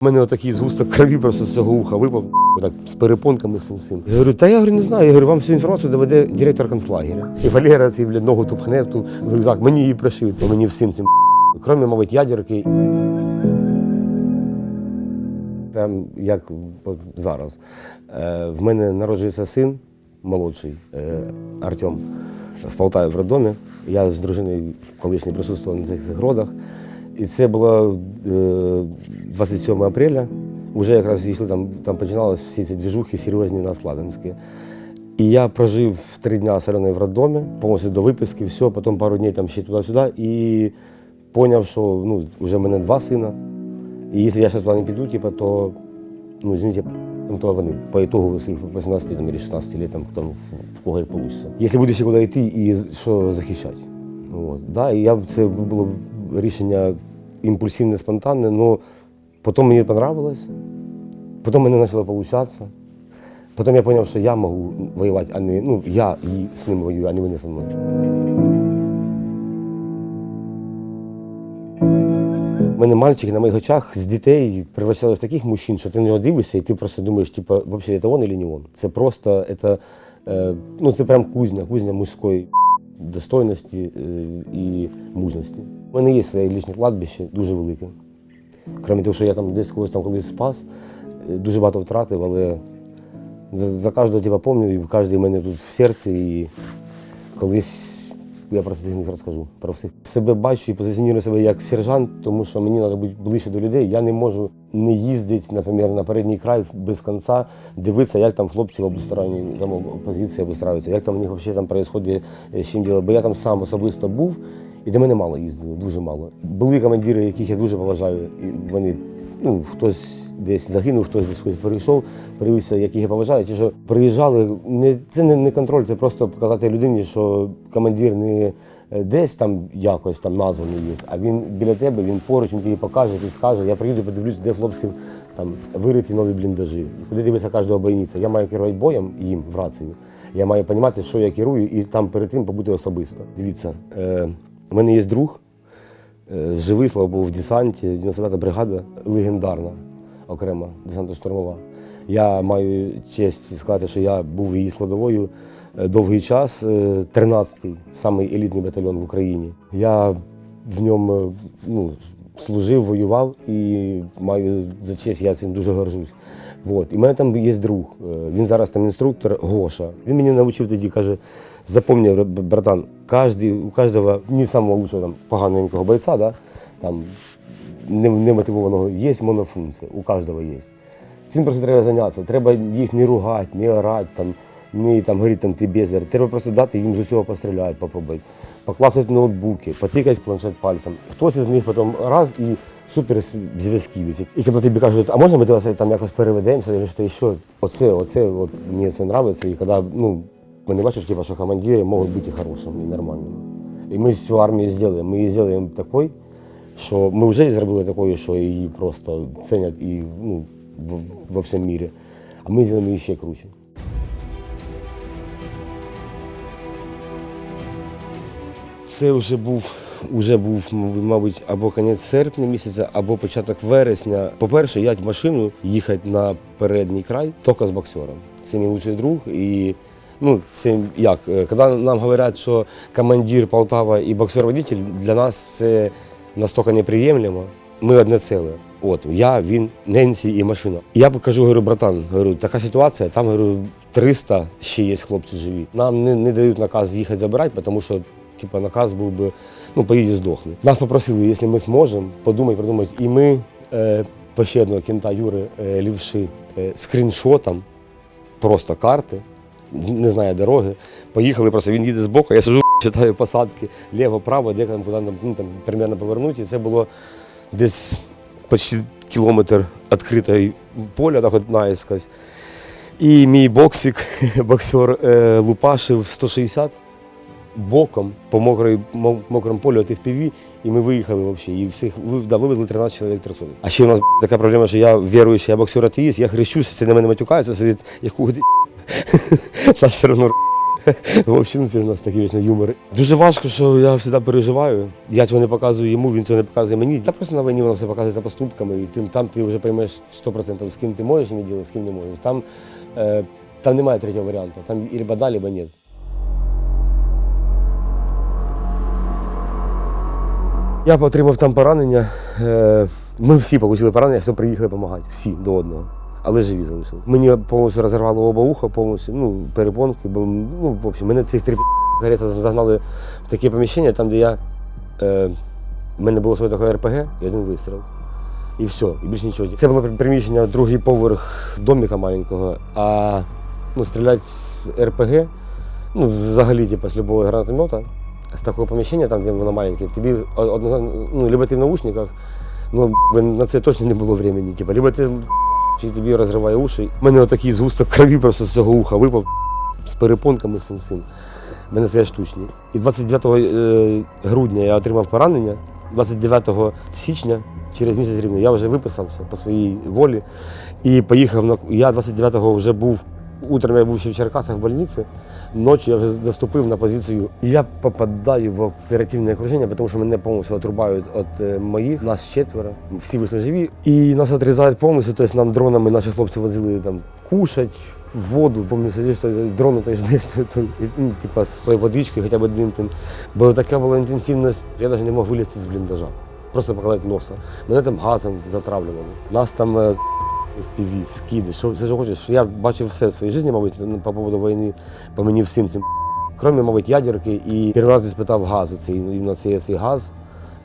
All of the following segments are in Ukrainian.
У мене отакий згусток крові просто з цього уха випав, так, з перепонками з цим. Я говорю, та я говорю, не знаю, я говорю, вам всю інформацію доведе директор концлагеря. І Валера цей, блядь, ногу тупхне ту в рюкзак, мені її пришив, мені всім цим. Кроме, мабуть, ядерки. Прям як зараз. Е, в мене народжується син молодший е, Артем в Полтаві в роддомі. Я з дружиною колишньою присутствував на цих цих родах. І це було е, 27 апреля. Уже якраз йшли там, там починалися всі ці двіжухи серйозні на Славянське. І я прожив три дня солений в роддомі, повністю до виписки, все, потім пару днів там ще туди-сюди. І зрозумів, що ну, вже в мене два сина. І якщо я зараз туди не піду, типу, то, ну, извините, то вони по итогу своїх 18 там, или 16 лет, там, там, в кого як вийде. Якщо буде ще куди йти і що захищати. От, да, і я, це було рішення імпульсивне, спонтанне, але потім мені понравилось, потім мені почало получатися. Потім я зрозумів, що я можу воювати, а не ну, я з ним воюю, а не вони зі мною. У мене мальчики на моїх очах з дітей превращались в таких мужчин, що ти на нього дивишся, і ти просто думаєш, типа, взагалі, це він чи не він. Це просто, це, ну, це прям кузня, кузня мужської достойності е, і мужності. У мене є своє лічне кладбище, дуже велике. Крім того, що я там десь когось там колись спас, е, дуже багато втратив, але за, за кожного тебе пам'ятаю, і кожен в мене тут в серці. І колись я про цих них розкажу. Про всіх. Себе бачу і позиціоную себе як сержант, тому що мені треба бути ближче до людей. Я не можу не їздити, наприклад, на передній край без кінця, дивитися, як там хлопці в там опозиція обустраюється, як там у них взагалі там відбувається, з чим діло. Бо я там сам особисто був, і до мене мало їздили, дуже мало. Були командири, яких я дуже поважаю, і вони, ну, хтось десь загинув, хтось десь кудись перейшов, привівся, яких я поважаю. Ті, що приїжджали, не, це не, не контроль, це просто показати людині, що командир не е, десь там якось там названий є, а він біля тебе, він поруч, він тобі покаже, підскаже. Я приїду, подивлюсь, де хлопців там вириті нові бліндажі. Куди дивиться кожного бойниця. Я маю керувати боєм їм в рацію. Я маю розуміти, що я керую, і там перед тим побути особисто. Дивіться, е, у мене є друг, е, живий, слава Богу, в десанті, 99-та бригада, легендарна, окрема десантно-штурмова. Я маю честь сказати, що я був її складовою е, довгий час, е, 13-й, самий елітний батальйон в Україні. Я в ньому е, ну, служив, воював і маю за честь, я цим дуже горжусь. Вот. І в мене там є друг, е, він зараз там інструктор Гоша. Він мені навчив тоді, каже, запомни, братан, каждый, у кожного не самого лучшого там, поганенького бойця, да, там, немотивованого, є монофункція, у кожного є. Цим просто треба зайнятися. Треба їх не ругати, не орати, не там, говорити, там, ти бездар. Треба просто дати їм з усього постріляти, попробувати. Покласти ноутбуки, потикати планшет пальцем. Хтось із них потім раз і супер зв'язківець. І коли тобі кажуть, а можна ми вас там якось переведемося, я що що, оце, оце, от, мені це подобається. І коли, ну, вони бачать, типу, що командири можуть бути хорошими і нормальними. І ми цю армію зробимо. Ми її зробимо такою, що ми вже зробили такою, що її просто цінять і ну, во всьому мірі. А ми зробимо її ще круче. Це вже був, вже був, мабуть, або кінець серпня місяця, або початок вересня. По-перше, я в машину їхати на передній край тільки з боксером. Це мій лучший друг. І ну, це як? е, Коли нам говорять, що командир Полтава і боксер-водитель, для нас це настільки неприємлемо. Ми одне ціле. От я, він, Ненсі і машина. Я покажу, говорю, братан, говорю, така ситуація, там говорю, 300 ще є хлопці живі. Нам не, не дають наказ їхати забирати, тому що типу, наказ був би, ну, поїдь здохни. Нас попросили, якщо ми зможемо, подумати, придумати. І ми е, ще одного кінта Юри е, Лівши е, скріншотом, просто карти, не знає дороги. Поїхали просто, він їде збоку, я сижу, читаю посадки ліво, право, де там, куди нам, ну, там, примерно повернути. І це було десь почти кілометр відкритої поля, так от наїскось. І мій боксик, боксер е, Лупашив 160 боком по мокрой, мо- мокрому полю от FPV, і ми виїхали взагалі. І всіх да, вивезли 13 чоловік 300. А ще у нас така проблема, що я віруючий, я боксер атеїст, я хрещусь, це на мене матюкається, сидить, яку ти Нас все одно В общем, це в нас такий вічний юмор. Дуже важко, що я завжди переживаю. Я цього не показую йому, він цього не показує мені. Та просто на війні воно все показує за поступками. І тим, там ти вже поймеш 100%, з ким ти можеш іметь діло, з ким не можеш. Там, е, там немає третього варіанту. Там і да, либо ні. Я отримав там поранення. Е, Ми всі отримали поранення, все приїхали допомагати. Всі до одного. Але живі залишили. Мені повністю розірвало оба вуха, повністю, ну, перепонки, бо ну, в общем, мене цих три гареца загнали в таке поміщення, там, де я. Е, в мене було своє таке РПГ і один вистріл. І все, і більше нічого. Це було приміщення, другий поверх домика маленького, а ну, стріляти з РПГ, ну, взагалі, типу, з любого гранатомета, з такого поміщення, там, де воно маленьке, тобі однозначно, ну, либо ти в наушниках, ну, на це точно не було времени. Типу, либо ти чи тобі розриває уші. У мене отакий згусток крові просто з цього уха випав з перепонками з всім. У мене це штучні. І 29 е, грудня я отримав поранення, 29 січня, через місяць рівно, я вже виписався по своїй волі і поїхав на. Я 29-го вже був. Утром я був ще в Черкасах в больниці, ночі я вже заступив на позицію. Я попадаю в оперативне окруження, тому що мене повністю отрубають від е, моїх, нас четверо, всі вийшли живі. І нас відрізають повністю, тобто нам дронами наші хлопці возили там кушать, воду, дрону то ждеш, то, то, ну, типа з своєю водичкою, хоча б одним тим. Бо така була інтенсивність, я навіть не мог вилізти з бліндажа. Просто покладати носа. Мене там газом затравлювали. Нас там е, піві, скиди, що все, що хочеш. Я бачив все в своїй житті, мабуть, ну, по поводу війни, по мені всім цим. Кроме, мабуть, ядерки. І перший раз спитав газу, цей, цей, цей газ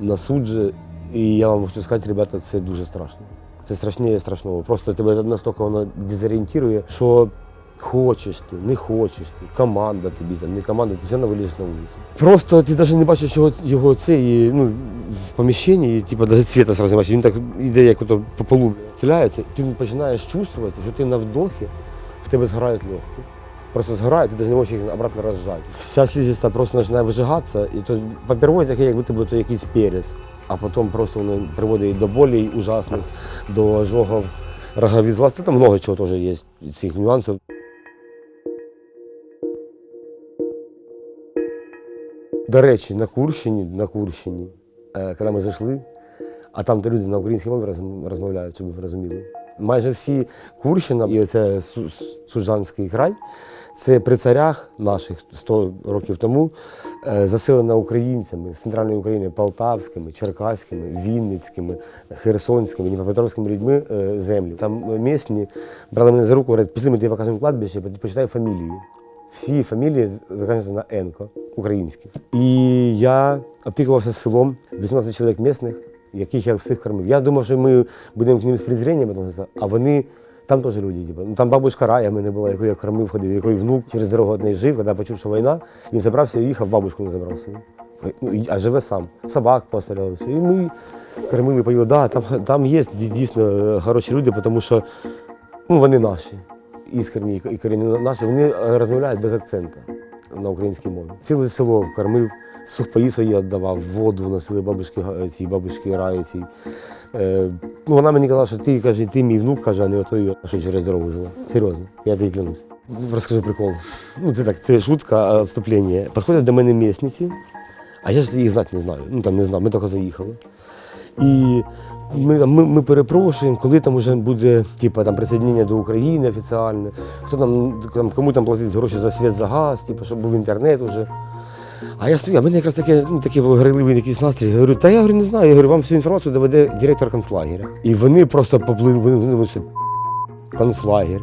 на суджі. І я вам хочу сказати, ребята, це дуже страшно. Це страшніше страшного. Просто тебе настільки воно дезорієнтує, що хочеш ти, не хочеш ти, команда тобі там, не команда, ти все одно вилізеш на вулицю. Просто ти навіть не бачиш його, його це і, ну, в поміщенні, і, типу, навіть світа сразу не бачиш. Він так іде, як ото по полу ціляється. Ти починаєш чувствувати, що ти на вдохі, в тебе згорають легкі. Просто згорає, ти навіть не можеш їх обратно розжати. Вся слизиста просто починає вижигатися, і то попервой таке, як будто то якийсь перець, а потім просто воно приводить до болей ужасних, до ожогів, рогові злаз. Та Там много чого теж є цих нюансів. До речі, на Курщині, на Курщині, е, коли ми зайшли, а там то люди на українській мові розмовляють, щоб ви розуміли. Майже всі Курщина і оце Су- Суджанський край, це при царях наших 100 років тому е, заселена українцями з центральної України, полтавськими, черкаськими, вінницькими, херсонськими, дніпропетровськими людьми е, землю. Там місні брали мене за руку, говорять, пішли ми тобі покажемо кладбище, почитай фамілії. Всі фамілії закінчуються на Енко, українські. І я опікувався селом, 18 чоловік місних, яких я всіх кормив. Я думав, що ми будемо к ним з презрінням а вони там теж люди. Типу. Ну, там бабушка Рая в мене була, яку я кормив, ходив, якої внук через дорогу одне жив, коли почув, що війна, він забрався і їхав, бабушку не забрав. Ну, А живе сам. Собак поставляли. все. І ми кормили, поїли. Да, там, там є дійсно е, хороші люди, тому що ну, вони наші іскренні і корінні наші, вони е, розмовляють без акцента на українській мові. Ціле село кормив, сухпаї свої віддавав, воду вносили бабушки, ці бабушки раї ці. Е, ну, вона мені казала, що ти каже, ти мій внук, каже, а не отой, що через дорогу жила. Серйозно, я тобі клянусь. Розкажу прикол. Ну, це так, це шутка, відступлення. Підходять до мене місниці, а я ж їх знати не знаю. Ну там не знав, ми тільки заїхали. І ми, ми, ми перепрошуємо, коли там вже буде типу, там, присоединення до України офіціальне, хто там, там, кому там платить гроші за світ, за газ, типу, щоб був інтернет уже. А я стою, а в мене якраз таке, ну, такий був грайливий якийсь настрій. Я говорю, та я говорю, не знаю, я говорю, вам всю інформацію доведе директор концлагеря. І вони просто поплили, вони вони це концлагер.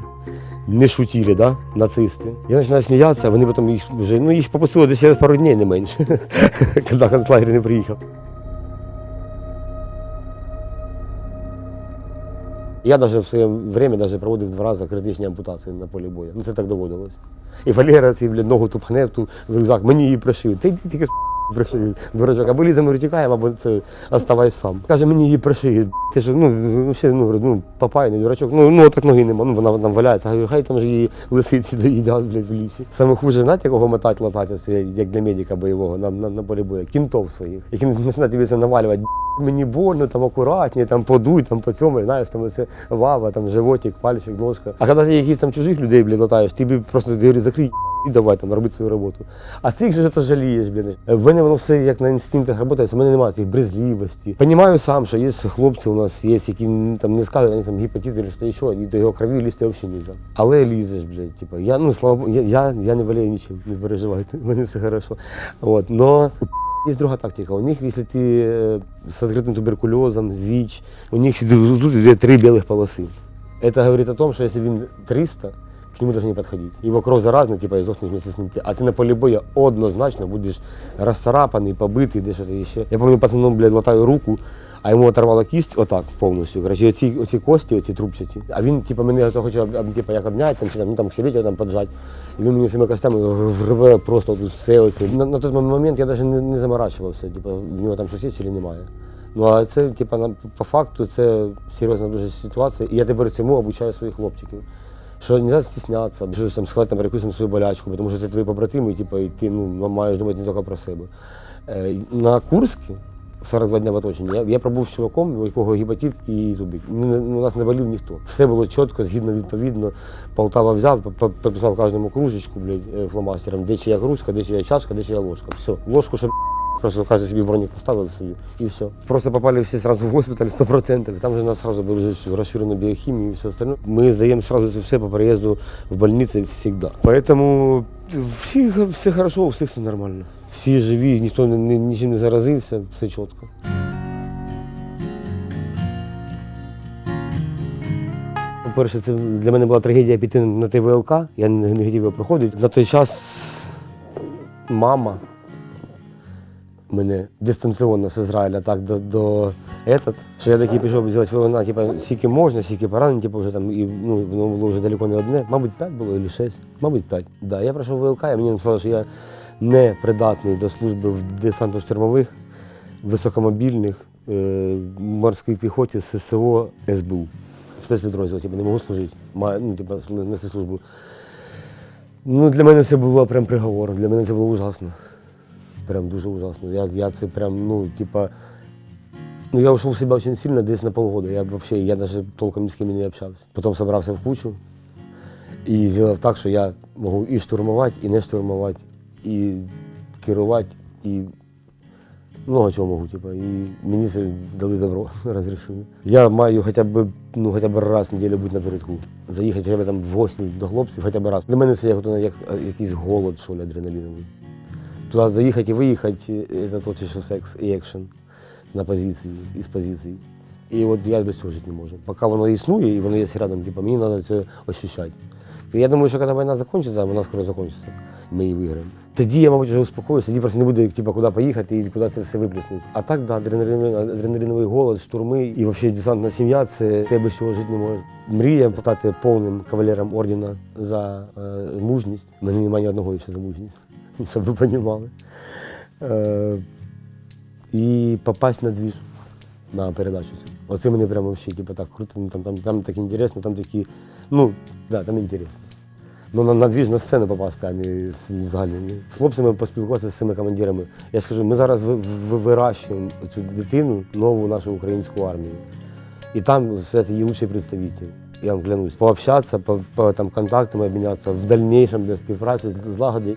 Не шутили, да, нацисти. Я починаю сміятися, вони потім їх вже, ну їх попустили десь через пару днів не менше, коли концлагер не приїхав. Я даже в своє время даже проводив два рази критичні ампутації на полі бою. Ну це так доводилось. І Валера цей, блядь, ногу тупхне в рюкзак, мені її пришив. Ти, йди тільки пришиють, дурачок. Або ліземо втікаємо, або це оставай сам. Каже, мені її пришиють. Ти ж, ну, ще, ну, ну, папай, не дурачок. Ну, ну, так ноги нема, ну, вона там валяється. Говорю, хай там ж її лисиці доїдять, блядь, в лісі. Саме хуже, знаєте, якого мотать, латати, як для медика бойового на, на, на полі бою, кінтов своїх, які починають тобі це навалювати. Мені больно, там акуратні, там подуй, там по цьому, знаєш, там це вава, там животик, пальчик, ножка. А коли ти якісь там чужих людей, блядь, латаєш, ти просто говориш, закрий, і давай там робити свою роботу. А цих же то жалієш, блін. В мене воно все як на інстинктах працює, у мене немає цих брезливості. Понімаю сам, що є хлопці у нас, є, які там не скажуть, вони там гепатит чи що і до його крові лізти взагалі не можна. Але лізеш, блядь, типу, я, ну, слава Богу, я, я, я не болею нічим, не переживайте, у мене все хорошо. От, но Є друга тактика. У них, якщо ти е, з відкритим туберкульозом, ВІЧ, у них тут йде три білих полоси. Это говорит о том, что если він 300, к нему даже не подходить. Его кровь заразна, типа, и сдохнешь вместе с ним. А ты на поле боя однозначно будешь расцарапанный, побитый, де что-то еще. Я помню, пацаном, блядь, латаю руку, а йому оторвало кість отак повністю. Короче, оці, оці кості, оці трубчаті. А він, типа, мене то хоче об- об- типа, як обняти, там, чи там, ну, там, к себе тебе там поджати. І він мені цими костями рве просто тут все. Оце. На, на той момент я навіть не, не заморачувався, типа, в нього там щось є чи немає. Ну а це, типа, на- по факту, це серйозна дуже ситуація. І я тепер цьому обучаю своїх хлопчиків. Що не треба стіснятися, щось там сказати, там, перекусимо свою болячку, тому що це твої побратими, типу, і ти ну, маєш думати не тільки про себе. Е, на Курській, в 42 дня в оточенні, я, я пробув з чуваком, у якого гепатит і тубік. У нас не болів ніхто. Все було чітко, згідно, відповідно. Полтава взяв, п- п- кожному кружечку, блядь, е, фломастером, де чия кружка, де чия чашка, де чия ложка. Все. Ложку, щоб Просто кожен собі бронік поставив собі і все. Просто попали всі сразу в госпіталь 100%. Там же нас сразу були розширену біохімію і все остальне. Ми здаємо сразу це все по приїзду в больниці завжди. Поэтому всі, все хорошо, у всіх все нормально. Всі живі, ніхто нічим не заразився, все чітко. По-перше, це для мене була трагедія піти на ТВЛК, я не хотів його проходити. На той час мама мене дистанційно з Ізраїля так до, до этот, що я такий пішов зробити вона, типу, скільки можна, скільки поранень, типу, вже там, і ну, воно було вже далеко не одне. Мабуть, п'ять було, або шість. Мабуть, п'ять. Да, я пройшов ВЛК, і мені написали, що я не придатний до служби в десантно-штурмових, високомобільних, е, морській піхоті, ССО, СБУ. Спецпідрозділ, типу, не можу служити, маю, ну, типу, нести службу. Ну, для мене це було прям приговор, для мене це було ужасно. Прям дуже ужасно. Я, я це прям, ну, типа, ну, я ушел в себя очень сильно, десь на полгода. Я вообще, я даже толком ни с кем не общался. Потом собрался в кучу і зробив так, що я можу і штурмувати, і не штурмувати, і керувати, і много чого можу, типа. І мені це дали добро, розрішили. Я маю хоча б, ну, хоча б раз в неділю бути напередку. Заїхати хоча б там в гості до хлопців, хоча б раз. Для мене це як, як е, якийсь голод, що ли, адреналіновий. Туда заїхати і виїхати, це тот ще секс і екшен на позиції, із позицій. І от я без цього жити не можу. Поки воно існує і воно є рядом, типу, мені треба це ощущати. Я думаю, що коли війна закінчиться, вона скоро закінчиться, ми її виграємо. Тоді я, мабуть, вже успокоюся, тоді просто не буде типу, куди поїхати і куди це все виплеснути. А так, да, адреналіновий, адреналіновий голод, штурми і взагалі десантна сім'я це те, без чого жити не може. Мрія стати повним кавалером ордена за е, мужність. У мене немає ні одного ще за мужність, щоб ви розуміли. Е, і попасть на двіж на передачу. Оце мені прямо вообще, типу, так круто, ну, там, там, там так інтересно, там такі, ну, да, там інтересно. Ну, на, на двіж на сцену попасти, а не з- взагалі. ні. З хлопцями поспілкуватися з цими командирами. Я скажу, ми зараз ви- ви- вирощуємо цю дитину, нову нашу українську армію. І там це її лучший представитель. Я вам клянусь. Пообщатися, по, по там, контактам обмінятися в дальнейшем для співпраці, злагоди.